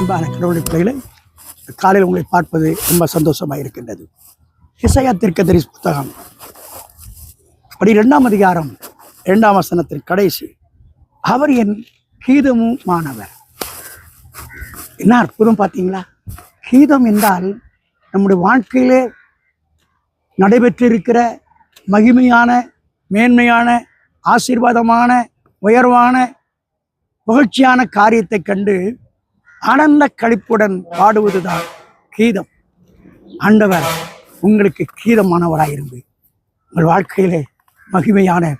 அன்பான கடவுளை பிள்ளைகளை காலையில் உங்களை பார்ப்பது ரொம்ப சந்தோஷமாக இருக்கின்றது. இசையா திருக்கதரிசி புத்தகம். படி இரண்டாம் அதிகாரம் இரண்டாம் வசனத்தின் கடைசி. அவர் என் கீதமும் மாணவர் என்ன அற்புதம் பார்த்தீங்களா? கீதம் என்றால் நம்முடைய வாழ்க்கையிலே நடைபெற்றிருக்கிற மகிமையான மேன்மையான ஆசீர்வாதமான உயர்வான புகழ்ச்சியான காரியத்தை கண்டு ஆனந்த கழிப்புடன் பாடுவதுதான் கீதம். ஆண்டவர் உங்களுக்கு கீதமானவராயிருந்து உங்கள் வாழ்க்கையிலே மகிமையான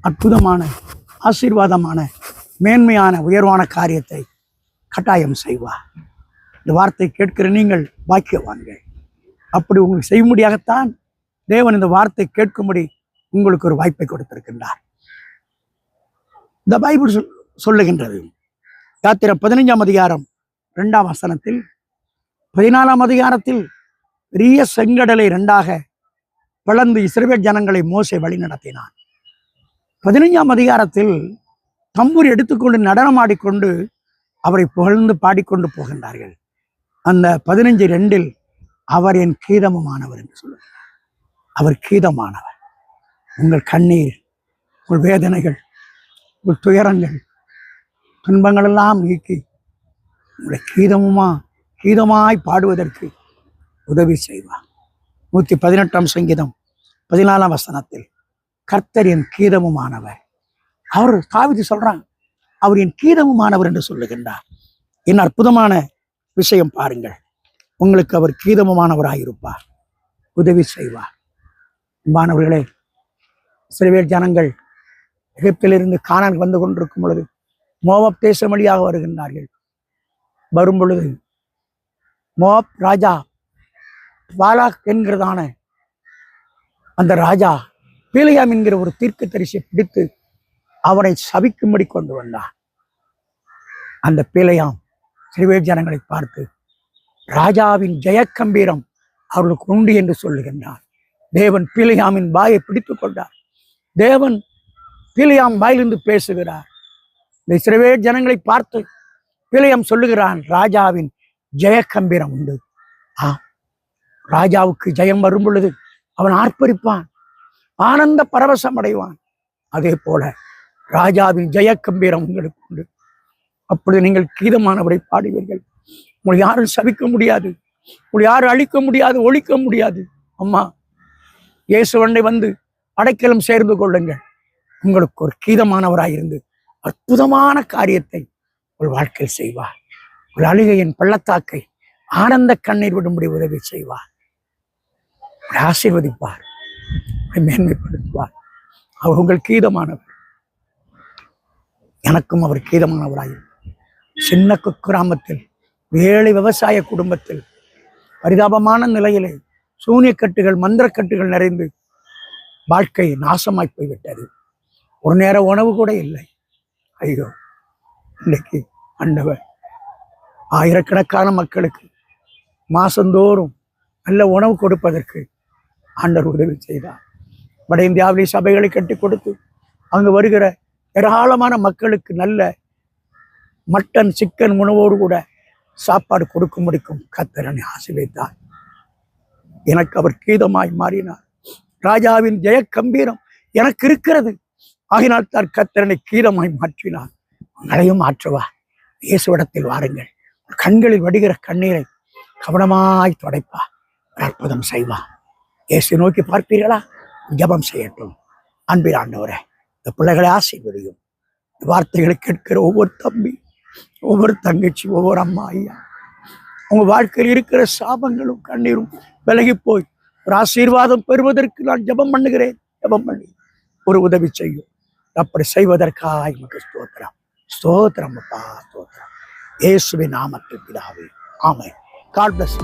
அற்புதமான ஆசீர்வாதமான மேன்மையான உயர்வான காரியத்தை கட்டாயம் செய்வார். இந்த வார்த்தை கேட்கிற நீங்கள் பாக்கியவான்கள். அப்படி உங்களுக்கு செய்யும்படியாகத்தான் தேவன் இந்த வார்த்தை கேட்கும்படி உங்களுக்கு ஒரு வாய்ப்பை கொடுத்திருக்கின்றார். இந்த பைபிள் சொல்- சொல்லுகின்றது. யாத்திரம் பதினைஞ்சாம் அதிகாரம் இரண்டாம் வசனத்தில் பதினாலாம் அதிகாரத்தில் பெரிய செங்கடலை இரண்டாக பிளந்து இஸ்ரேல் ஜனங்களை மோசி வழி நடத்தினார் பதினைஞ்சாம் அதிகாரத்தில் தம்பூர் எடுத்துக்கொண்டு நடனமாடிக்கொண்டு அவரை புகழ்ந்து பாடிக்கொண்டு போகின்றார்கள். அந்த பதினைஞ்சு ரெண்டில் அவர் என் கீதமுமானவர் என்று சொல்லுகிறார் அவர் கீதமானவர். உங்கள் கண்ணீர் உங்கள் வேதனைகள் உங்கள் துயரங்கள் துன்பங்களெல்லாம் நீக்கி உங்களை கீதமுமா கீதமாய் பாடுவதற்கு உதவி செய்வார். நூற்றி பதினெட்டாம் சங்கீதம் பதினாலாம் வசனத்தில் கர்த்தர் என் கீதமுமானவர். அவர் காவிதி சொல்கிறான் அவர் என் கீதமுமானவர் என்று சொல்லுகின்றார். என் அற்புதமான விஷயம் பாருங்கள். உங்களுக்கு அவர் கீதமுமானவராயிருப்பார். உதவி செய்வார். மாணவர்களே சில பேர் ஜனங்கள் எகிப்திலிருந்து காணான் வந்து கொண்டிருக்கும் பொழுது மோவப் தேசம் வழியாக வருகின்றார்கள். வரும் பொழுது மோப் ராஜா பாலாக் என்கிறதான அந்த ராஜா பீலியாம் என்கிற ஒரு தீர்க்க தரிசியை பிடித்து அவனை சபிக்கும்படி கொண்டு வந்தார். அந்த பீலையாம் சிறுவேர் ஜனங்களை பார்த்து ராஜாவின் ஜெயக்கம்பீரம் அவர்களுக்கு உண்டு என்று சொல்லுகின்றார். தேவன் பீலியாமின் வாயை பிடித்துக் கொண்டார். தேவன் பீலியாம் வாயிலிருந்து பேசுகிறார். இந்த இஸ்ரவேல் ஜனங்களை பார்த்து விலையம் சொல்லுகிறான் ராஜாவின் ஜெயக்கம்பீரம் உண்டு. ஆ ராஜாவுக்கு ஜெயம் வரும் பொழுது அவன் ஆர்ப்பரிப்பான் ஆனந்த பரவசம் அடைவான். அதே போல ராஜாவின் ஜெயக்கம்பீரம் உங்களுக்கு உண்டு. அப்பொழுது நீங்கள் கீதமானவரை பாடுவீர்கள். உங்களை யாரும் சவிக்க முடியாது உங்களை யாரும் அழிக்க முடியாது ஒழிக்க முடியாது. அம்மா இயேசுவண்டை வந்து அடைக்கலம் சேர்ந்து கொள்ளுங்கள். உங்களுக்கு ஒரு கீதமானவராயிருந்து அற்புதமான காரியத்தை உங்கள் வாழ்க்கையில் செய்வார் உங்கள் அழுகையின் பள்ளத்தாக்கை ஆனந்த கண்ணீர் விடும்படி உதவி செய்வார் உங்களை ஆசீர்வதிப்பார். உங்களை மேன்மைப்படுத்துவார். அவர் உங்கள் கீதமானவர். எனக்கும் அவர் கீதமானவராய் சின்ன குக்கிராமத்தில் ஏழை விவசாய குடும்பத்தில் பரிதாபமான நிலையிலே சூனியக்கட்டுகள் மந்திரக்கட்டுகள் நிறைந்து வாழ்க்கை நாசமாய் போய்விட்டது. ஒரு நேர உணவு கூட இல்லை. ஐயோ இன்னைக்கு அண்டவன் ஆயிரக்கணக்கான மக்களுக்கு மாசந்தோறும் நல்ல உணவு கொடுப்பதற்கு ஆண்டர் உதவி செய்தார். வட இந்தியாவிலே சபைகளை கட்டி கொடுத்து அங்கு வருகிற ஏராளமான மக்களுக்கு நல்ல மட்டன் சிக்கன் உணவோடு கூட சாப்பாடு கொடுக்க முடிக்கும் கத்தரனை ஆசிர்வைத்தார் எனக்கு அவர் கீதமாய் மாறினார். ராஜாவின் ஜெய கம்பீரம் எனக்கு இருக்கிறது. ஆகினால் தான் கத்திரனை கீரமாய் மாற்றினார் உங்களையும் மாற்றுவார் இயேசுவிடத்தில் வாருங்கள். கண்களில் வடிகிற கண்ணீரை கவனமாய் துடைப்பா. அற்புதம் செய்வா. இயேசு நோக்கி பார்ப்பீர்களா? ஜெபம் செய்யட்டும். அன்பில் ஆண்டவரே இந்த பிள்ளைகளை ஆசீர்வதியும். இந்த வார்த்தைகளை கேட்கிற ஒவ்வொரு தம்பி ஒவ்வொரு தங்கச்சி ஒவ்வொரு அம்மா ஐயா. உங்க வாழ்க்கையில் இருக்கிற சாபங்களும் கண்ணீரும் விலகி போய் ஒரு ஆசீர்வாதம் பெறுவதற்கு நான் ஜெபம் பண்ணுகிறேன். ஜெபம் பண்ணி ஒரு உதவி செய்யும். அப்படி செய்வதற்காக நமக்கு ஸ்தோத்திரம். ஸ்தோத்திரம் அப்பா ஸ்தோத்திரம். இயேசுவின் நாமத்தில் பிதாவே ஆமை காட் பிளஸ்